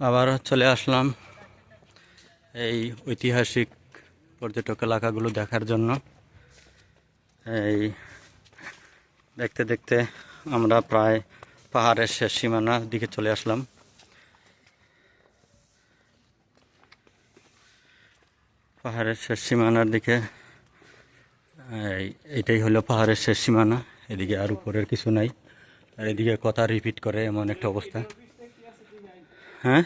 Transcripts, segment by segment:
আবার চলে আসলাম এই ঐতিহাসিক পর্যটক এলাকাগুলো দেখার জন্য। এই দেখতে দেখতে আমরা প্রায় পাহাড়ের শেষ সীমানার দিকে চলে আসলাম। পাহাড়ের শেষ সীমানার দিকে, এই এইটাই হলো পাহাড়ের শেষ সীমানা। এদিকে আর উপরের কিছু নাই। আর এদিকে কথা রিপিট করে এমন একটা অবস্থা। হ্যাঁ?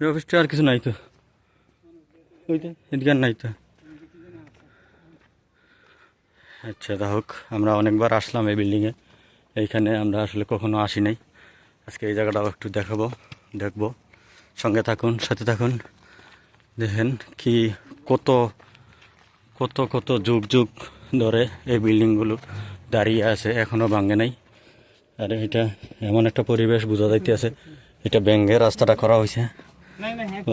অফিসটা আর কিছু নাই তো। এদিকে নাই তো। আচ্ছা তা হোক, আমরা অনেকবার আসলাম এই বিল্ডিংয়ে এইখানে আমরা আসলে কখনো আসি নাই। আজকে এই জায়গাটাও একটু দেখাবো, দেখব। সঙ্গে থাকুন, সাথে থাকুন। দেখেন কি কত কত কত যুগ যুগ ধরে এই বিল্ডিংগুলো দাঁড়িয়ে আছে এখনও ভাঙে নাই। আর এটা এমন একটা পরিবেশ বোঝা যাইতে আছে এটা ব্যাঙ্গের রাস্তাটা করা হয়েছে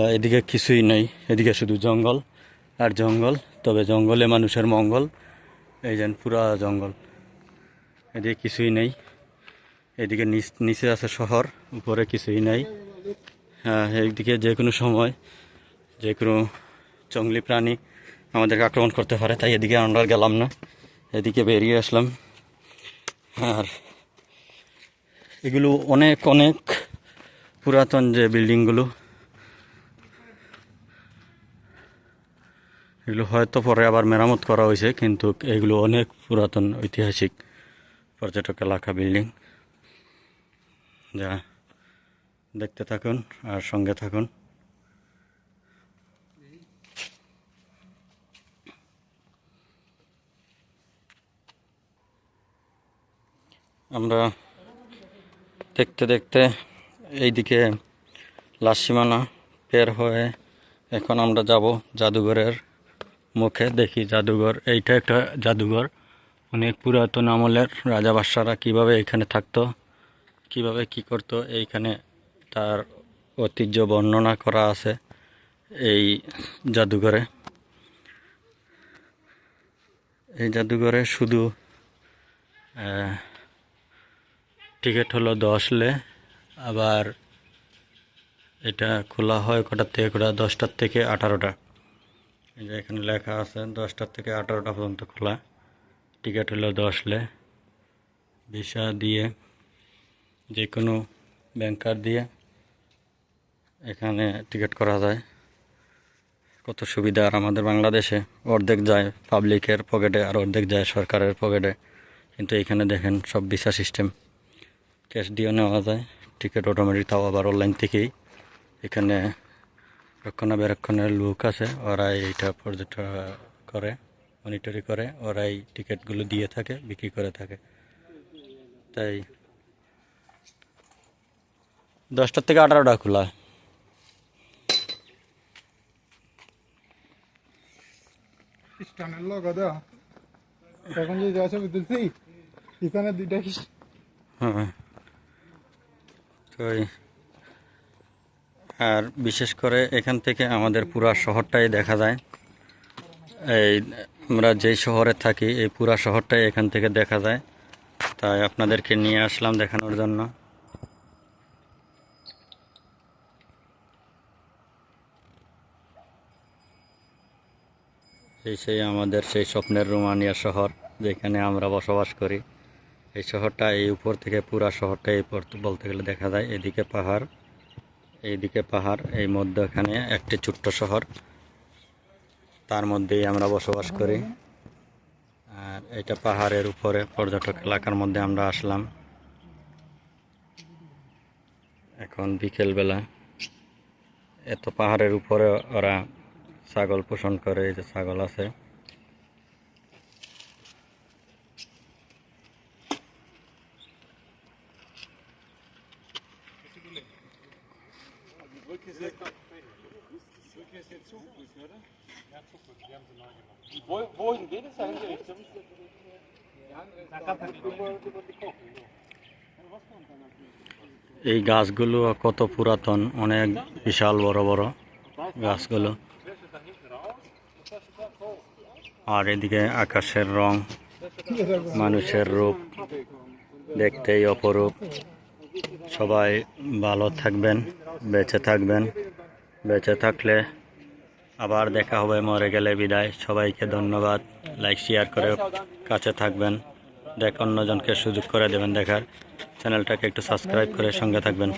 এদিকে কিছুই নেই এদিকে শুধু জঙ্গল আর জঙ্গল তবে জঙ্গলে মানুষের মঙ্গল এই যেন পুরা জঙ্গল। এদিকে কিছুই নেই এদিকে নিচ- আছে শহর উপরে কিছুই নাই। হ্যাঁ এইদিকে যে কোনো সময় যে কোনো জঙ্গলি প্রাণী আমাদেরকে আক্রমণ করতে পারে তাই এদিকে আমরা গেলাম না এদিকে বেরিয়ে আসলাম। আর এগুলো অনেক অনেক পুরাতন যে বিল্ডিংগুলো। এগুলো হয়তো পরে আবার মেরামত করা হয়েছে, কিন্তু এগুলো অনেক পুরাতন ঐতিহাসিক পর্যটক এলাকা বিল্ডিং। যা দেখতে থাকুন আর সঙ্গে থাকুন। আমরা দেখতে দেখতে এইদিকে লাশ সীমানা পের হয়ে এখন আমরা যাব জাদুঘরের মুখে। দেখি জাদুঘর, এইটা একটা জাদুঘর। অনেক পুরাতন আমলের রাজা বাদশারা কীভাবে এখানে থাকতো, কীভাবে কি করতো, এইখানে তার ঐতিহ্য বর্ণনা করা আছে এই জাদুঘরে। এই জাদুঘরে শুধু টিকিট হলো দশ লে। আবার এটা খোলা হয় কটার থেকে? কটা? দশটার থেকে আঠারোটা। এই যে এখানে লেখা আছে, দশটার থেকে আঠারোটা পর্যন্ত খোলা। টিকিট হলো দশ লে। ভিসা দিয়ে যে কোনো ব্যাংকার দিয়ে এখানে টিকিট করা যায়। কত সুবিধা। আর আমাদের বাংলাদেশে অর্ধেক যায় পাবলিকের পকেটে আর অর্ধেক যায় সরকারের পকেটে কিন্তু এখানে দেখেন সব ভিসা সিস্টেম ক্যাশ দিয়েও নেওয়া যায়। টিকিট অটোমেটিক তাও আবার অনলাইন থেকেই। এখানে রক্ষণাবেক্ষণের লোক আছে ওরাই এইটা পর্যটন করে মনিটরি করে ওরাই টিকিটগুলো দিয়ে থাকে বিক্রি করে থাকে। তাই দশটার থেকে আঠারোটা খোলা। এখন যে যাচ্ছে বুঝতেছি এখানে দুইটা হ্যাঁ। এই- আর বিশেষ করে এখান থেকে আমাদের পুরা শহরটাই দেখা যায়। এই, আমরা যেই শহরে থাকি, এই পুরা শহরটাই এখান থেকে দেখা যায়। তাই আপনাদেরকে নিয়ে আসলাম দেখানোর জন্য। এই সেই আমাদের সেই স্বপ্নের রোমানিয়া শহর, যেখানে আমরা বসবাস করি। এই শহরটা এই উপর থেকে পুরা শহরটা এই পর বলতে গেলে দেখা যায় এদিকে পাহাড়, এইদিকে পাহাড়, এই মধ্যখানে একটি ছোট্ট শহর। তার মধ্যেই আমরা বসবাস করি। আর এটা পাহাড়ের উপরে পর্যটক এলাকার মধ্যে আমরা আসলাম। এখন বিকেলবেলা এত পাহাড়ের উপরে ওরা ছাগল পোষণ করে, এই যে ছাগল আছে। এই গাছগুলো কত পুরাতন, অনেক বিশাল, বড় বড় গাছগুলো। আর এদিকে আকাশের রং, মানুষের রূপ দেখতেই অপরূপ। সবাই ভালো থাকবেন। বেঁচে থাকবেন, বেঁচে থাকলে আবার দেখা হবে, মরে গেলে বিদায়। সবাইকে ধন্যবাদ। লাইক শেয়ার করে কাছে থাকবেন। দেখ অন্যজনকে সুযোগ করে দেবেন দেখার। চ্যানেলটাকে একটু সাবস্ক্রাইব করে সঙ্গে থাকবেন।